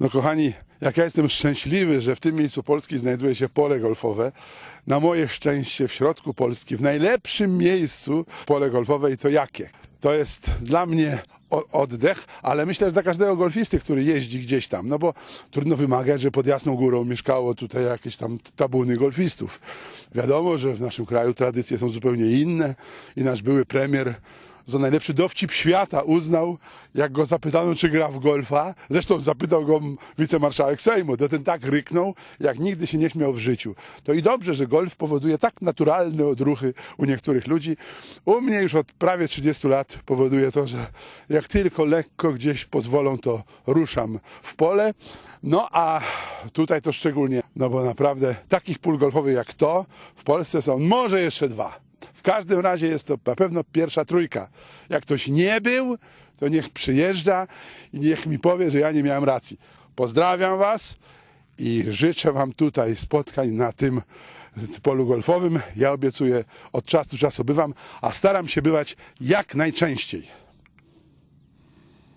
No kochani, jak ja jestem szczęśliwy, że w tym miejscu Polski znajduje się pole golfowe. Na moje szczęście w środku Polski, w najlepszym miejscu pole golfowe i to jakie? To jest dla mnie oddech, ale myślę, że dla każdego golfisty, który jeździ gdzieś tam, no bo trudno wymagać, że pod Jasną Górą mieszkało tutaj jakieś tam tabuny golfistów. Wiadomo, że w naszym kraju tradycje są zupełnie inne i nasz były premier za najlepszy dowcip świata uznał, jak go zapytano, czy gra w golfa. Zresztą zapytał go wicemarszałek Sejmu. To ten tak ryknął, jak nigdy się nie śmiał w życiu. To i dobrze, że golf powoduje tak naturalne odruchy u niektórych ludzi. U mnie już od prawie 30 lat powoduje to, że jak tylko lekko gdzieś pozwolą, to ruszam w pole. No a tutaj to szczególnie, no bo naprawdę takich pól golfowych jak to w Polsce są może jeszcze dwa. W każdym razie jest to na pewno pierwsza trójka. Jak ktoś nie był, to niech przyjeżdża i niech mi powie, że ja nie miałem racji. Pozdrawiam Was i życzę Wam tutaj spotkań na tym polu golfowym. Ja obiecuję, od czasu do czasu bywam, a staram się bywać jak najczęściej.